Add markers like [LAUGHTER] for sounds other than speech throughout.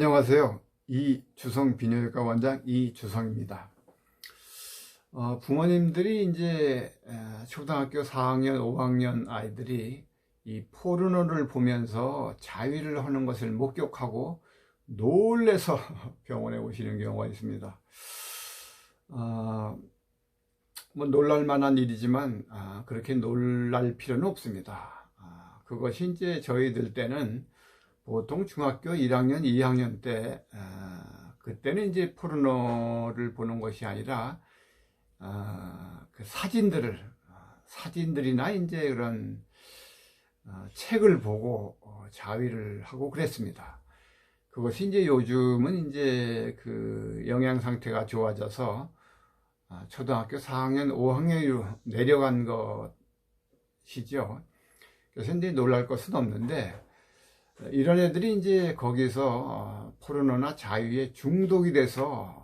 안녕하세요. 이주성 비뇨기과 원장 이주성입니다. 어, 부모님들이 이제 에, 초등학교 4학년, 5학년 아이들이 이 포르노를 보면서 자위를 하는 것을 목격하고 놀래서 [LAUGHS] 병원에 오시는 경우가 있습니다. 어, 뭐 놀랄 만한 일이지만 아, 그렇게 놀랄 필요는 없습니다. 아, 그것이 이제 저희들 때는 보통 중학교 1학년, 2학년 때 아, 그때는 이제 포르노를 보는 것이 아니라 아, 그 사진들을 아, 사진들이나 이제 그런 어, 책을 보고 어, 자위를 하고 그랬습니다. 그것이 이제 요즘은 이제 그 영양 상태가 좋아져서 아, 초등학교 4학년, 5학년으로 내려간 것이죠. 그래서 이제 놀랄 것은 없는데 이런 애들이 이제 거기서 어, 포르노나 자유에 중독이 돼서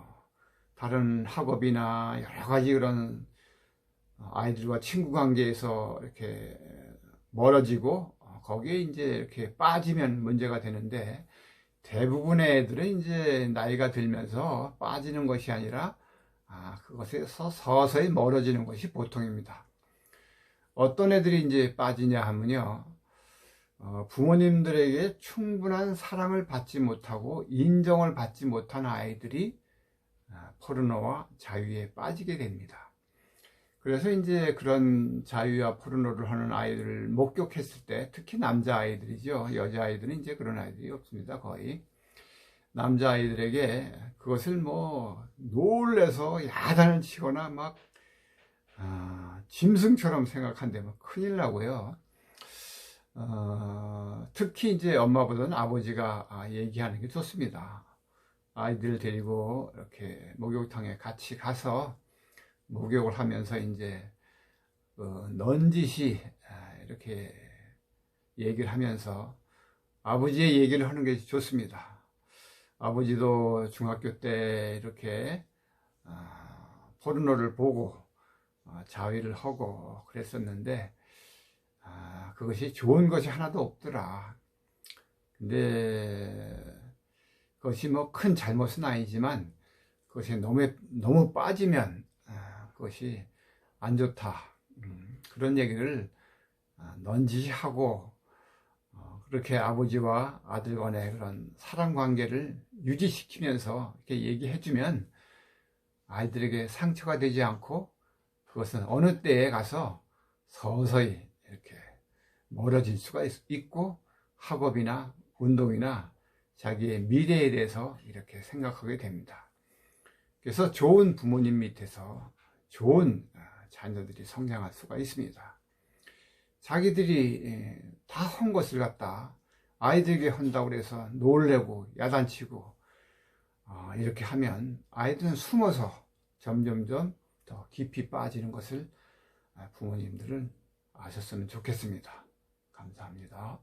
다른 학업이나 여러 가지 그런 아이들과 친구 관계에서 이렇게 멀어지고 어, 거기에 이제 이렇게 빠지면 문제가 되는데 대부분의 애들은 이제 나이가 들면서 빠지는 것이 아니라 아, 그것에서 서서히 멀어지는 것이 보통입니다. 어떤 애들이 이제 빠지냐 하면요. 어, 부모님들에게 충분한 사랑을 받지 못하고 인정을 받지 못한 아이들이 아, 포르노와 자유에 빠지게 됩니다. 그래서 이제 그런 자유와 포르노를 하는 아이들을 목격했을 때 특히 남자 아이들이죠. 여자 아이들은 이제 그런 아이들이 없습니다. 거의. 남자 아이들에게 그것을 뭐 놀래서 야단을 치거나 막 아, 짐승처럼 생각한다면 큰일 나고요. 어, 특히 이제 엄마보다는 아버지가 아, 얘기하는 게 좋습니다. 아이들 데리고 이렇게 목욕탕에 같이 가서 목욕을 하면서 이제 어, 넌지시 아, 이렇게 얘기를 하면서 아버지의 얘기를 하는 게 좋습니다. 아버지도 중학교 때 이렇게 아, 포르노를 보고 어, 자위를 하고 그랬었는데 아, 그것이 좋은 것이 하나도 없더라. 근데 그것이 뭐 큰 잘못은 아니지만 그것이 너무 너무 빠지면 아, 그것이 안 좋다. 음, 그런 얘기를 아, 넌지시하고 어, 그렇게 아버지와 아들 간의 그런 사랑 관계를 유지시키면서 이렇게 얘기해주면 아이들에게 상처가 되지 않고 그것은 어느 때에 가서 서서히 이렇게 멀어질 수가 있 고 학업이나 운동이나 자기의 미래에 대해서 이렇게 생각하게 됩니다. 그래서 좋은 부모님 밑에서 좋은 아, 자녀들이 성장할 수가 있습니다. 자기들이 예, 다한 것을 갖다 아이들에게 한다고 해서 놀래고 야단치고 어, 이렇게 하면 아이들은 숨어서 점점점 더 깊이 빠지는 것을 아, 부모님들은 아셨으면 좋겠습니다. 감사합니다.